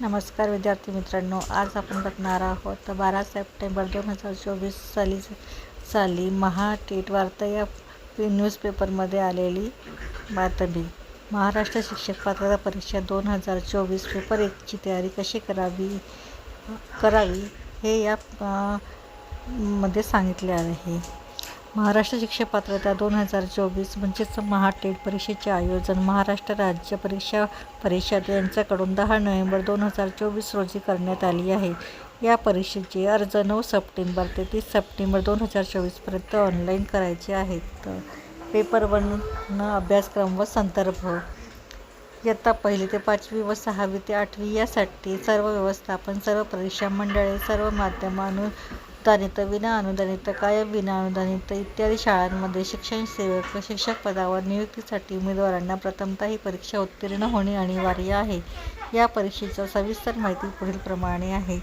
नमस्कार विद्यार्थी मित्रांनो आज आपण बघणार आहोत बारा सप्टेंबर दोन हजार चोवीस साली साली महाटेट वार्ता या न्यूजपेपरमध्ये आलेली बातमी. महाराष्ट्र शिक्षक पात्रता परीक्षा दोन हजार चोवीस पेपर एकची तयारी कशी करावी करावी हे या मध्ये सांगितले आहे. महाराष्ट्र शिक्षक पात्रता दोन हजार चोवीस म्हणजेच महाटेट परीक्षेचे आयोजन महाराष्ट्र राज्य परीक्षा परिषद यांच्याकडून दहा नोव्हेंबर दोन हजार चोवीस रोजी करण्यात आली आहे. या परीक्षेचे अर्ज नऊ सप्टेंबर ते तीस सप्टेंबर दोन हजार चोवीसपर्यंत ऑनलाईन करायचे आहेत. पेपर वन अभ्यासक्रम व संदर्भ. इयत्ता पहिली ते पाचवी व सहावी ते आठवी यासाठी सर्व व्यवस्थापन सर्व परीक्षा मंडळे सर्व माध्यमानु अनुदानित विना अनुदानित कायम विना अनुदानित इत्यादी शाळांमध्ये शिक्षण सेवक व शिक्षक पदावर नियुक्तीसाठी उमेदवारांना प्रथमतः ही परीक्षा उत्तीर्ण होणे अनिवार्य आहे. या परीक्षेचा सविस्तर माहिती पुढीलप्रमाणे आहे.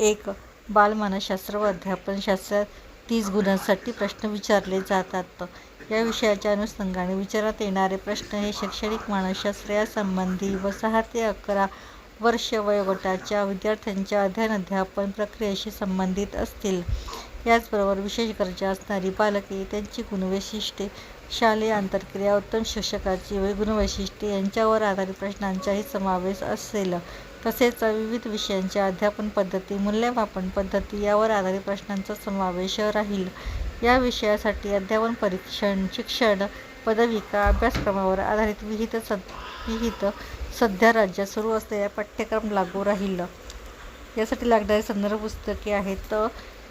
एक बालमानसशास्त्र व अध्यापनशास्त्र तीस गुणांसाठी प्रश्न विचारले जातात. या विषयाच्या अनुषंगाने विचारात येणारे प्रश्न हे शैक्षणिक मानसशास्त्र यासंबंधी व सहा ते अकरा वर्ष वयोगटाच्या विद्यार्थ्यांच्या अध्ययन अध्यापन प्रक्रियेशी संबंधित असतील. याचबरोबर विशेष गरजा असणारी पालके त्यांची गुणवैशिष्ट्ये शालेय आंतरक्रिया उत्तम शिक्षकाची गुणवैशिष्ट्ये यांच्यावर आधारित प्रश्नांचाही समावेश असेल. तसेच विविध विषयांच्या अध्यापन पद्धती मूल्यमापन पद्धती यावर आधारित प्रश्नांचा समावेश राहील. या विषयासाठी अध्यापन परीक्षण शिक्षण पदविका अभ्यासक्रमावर आधारित विहित सद विहित सध्या राज्यात सुरू असलेल्या पाठ्यक्रम लागू राहिलं. यासाठी लागणारी संदर्भ पुस्तके आहेत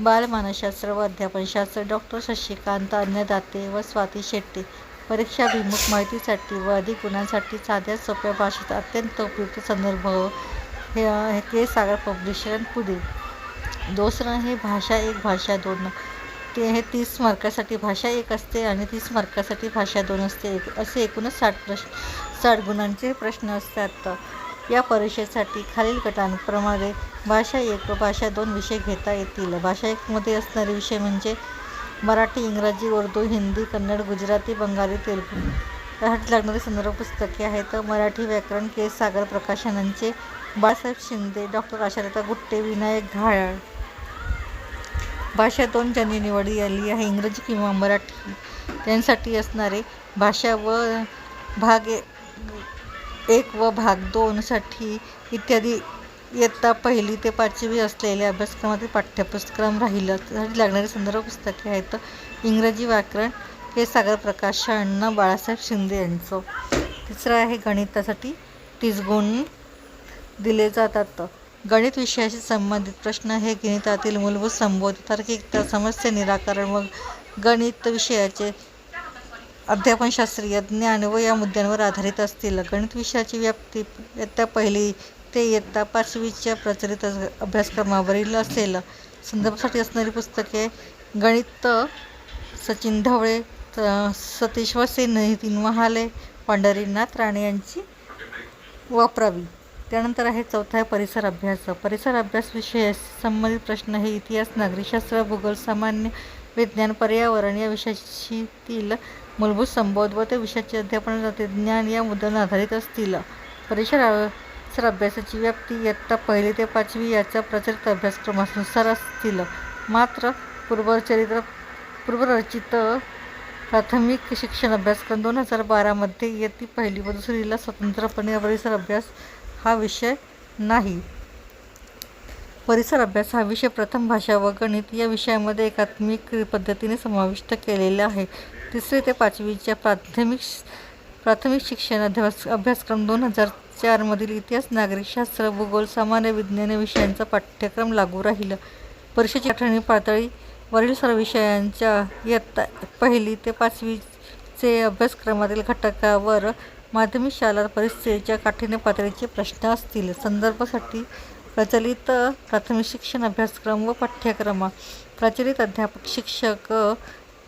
बालमानसशास्त्र व अध्यापनशास्त्र डॉक्टर शशिकांत अन्नदाते व स्वाती शेट्टी. परीक्षाभिमुख माहितीसाठी व अधिक गुणांसाठी साध्या सोप्या भाषेत अत्यंत उपयुक्त संदर्भ हे हे के सागर पब्लिशर पुढील. दुसरं हे भाषा एक भाषा दोन. ते हे तीस मार्कासाठी भाषा एक असते आणि तीस मार्कासाठी भाषा दोन असते. एक असे एकूणच साठ प्रश्न साठ गुणांचे प्रश्न असतात. या परीक्षेसाठी खालील गटांप्रमाणे भाषा एक व भाषा दोन विषय घेता येतील. भाषा एकमध्ये असणारे विषय म्हणजे मराठी इंग्रजी उर्दू हिंदी कन्नड गुजराती बंगाली तेलुगू. यासाठी लागणारी संदर्भ पुस्तके आहेत मराठी व्याकरण के. सागर प्रकाशनांचे बाळासाहेब शिंदे डॉक्टर आशालता गुट्टे विनायक घायाळ. भाषा दोन ज्यांनी निवडी आली आहे इंग्रजी किंवा मराठी त्यांसाठी असणारे भाषा व भाग एक व भाग दोनसाठी इत्यादी इयत्ता पहिली ते पाचवी असलेल्या अभ्यासक्रमातील पाठ्यपुस्तक्रम राहिलं त्यासाठी लागणारी संदर्भ पुस्तके आहेत इंग्रजी व्याकरण हे सागर प्रकाश अण्णा बाळासाहेब शिंदे यांचं. तिसरं आहे गणितासाठी तीस गुण दिले जातात. गणित विषयाशी संबंधित प्रश्न हे गणितातील मूलभूत संबोध तार्किकता समस्या निराकरण व गणित विषयाचे अध्यापनशास्त्रीय ज्ञान व या मुद्द्यांवर आधारित असतील. गणित विषयाची व्याप्ती इयत्ता पहिली ते इयत्ता पाचवीच्या प्रचलित अभ्यासक्रमावरील असेल. संदर्भासाठी असणारी पुस्तके गणित सचिन ढवळे त- सतीश वसे नितीन महाले पंढरीनाथ राणे यांची वापरावी. त्यानंतर आहे चौथा आहे परिसर अभ्यास. परिसर अभ्यास विषयाशी संबंधित प्रश्न हे इतिहास नागरिकशास्त्र भूगोल सामान्य विज्ञान पर्यावरण या विषयाशीतील मूलभूत संबोध व त्या विषयाचे अध्यापनाचे ज्ञान या मुद्द्यांवर आधारित असतील. परिसर सर अभ्यासाची व्याप्ती इयत्ता पहिली ते पाचवी याचा प्रचलित अभ्यासक्रमानुसार असतील. मात्र पूर्वचरित्र पूर्वरचित प्राथमिक शिक्षण अभ्यासक्रम दोन हजार बारामध्ये इयत्ती पहिली व दुसरीला स्वतंत्रपणे परिसर अभ्यास हा विषय नाही. परिसर अभ्यास हा विषय प्रथम भाषा व गणित या विषयामध्ये एकात्मिक पद्धतीने समाविष्ट केलेला आहे. तिसरी ते पाचवीच्या प्राथमिक प्राथमिक शिक्षण अभ्यास अभ्यासक्रम दोन हजार चारमधील इतिहास नागरिकशास्त्र भूगोल सामान्य विज्ञान विषयांचा पाठ्यक्रम लागू राहिला. परीक्षेची आठवणी पातळीवरील सर्व विषयांच्या इयत्ता पहिली ते पाचवीचे अभ्यासक्रमातील घटकावर माध्यमिक शाळा परिस्थितीच्या काठीण्य पातळीचे प्रश्न असतील. संदर्भासाठी प्रचलित प्राथमिक शिक्षण अभ्यासक्रम व पाठ्यक्रम. प्रचलित अध्यापक शिक्षक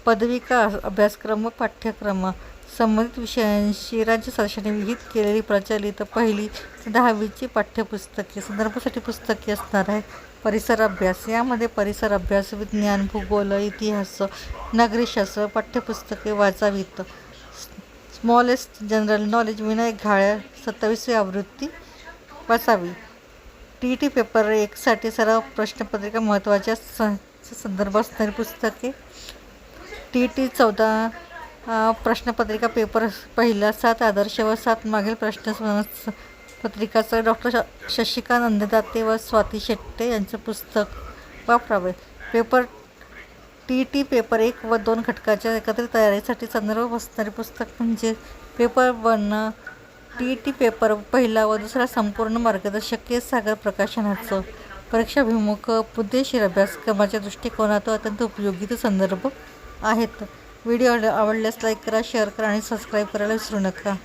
पदविका अभ्यासक्रम व पाठ्यक्रम. संबंधित विषयांशी राज्य शासनाने विहित केलेली प्रचलित पहिली ते दहावीची पाठ्यपुस्तके संदर्भासाठी पुस्तके असणार आहे परिसर अभ्यास. यामध्ये परिसर अभ्यास विज्ञान भूगोल इतिहास नागरिकशास्त्र पाठ्यपुस्तके वाचावीत. Smallest general knowledge Vinayak Ghalya सत्तावीसवी आवृत्ती वाचावी. टी ई टी पेपर एकसाठी सर्व प्रश्नपत्रिका महत्त्वाच्या स संदर्भ असणारी पुस्तके. टी ई टी चौदा प्रश्नपत्रिका पेपर पहिला सात आदर्श व सात मागील प्रश्न पत्रिकाचं डॉक्टर श शशिकांत अंधदाते व स्वाती शेट्टे यांचं पुस्तक वापरावे. पेपर टी टी पेपर एक व दोन घटकाच्या एकत्रित तयारीसाठी संदर्भ असणारे पुस्तक म्हणजे paper one. T T paper पहिला व दुसरा संपूर्ण मार्गदर्शक के सागर प्रकाशनाचं परीक्षाभिमुख बुद्धेशीर अभ्यासक्रमाच्या दृष्टिकोनातून अत्यंत उपयोगी ते संदर्भ आहेत. व्हिडिओ आवडल्यास लाईक करा शेअर करा आणि सबस्क्राईब करायला विसरू नका.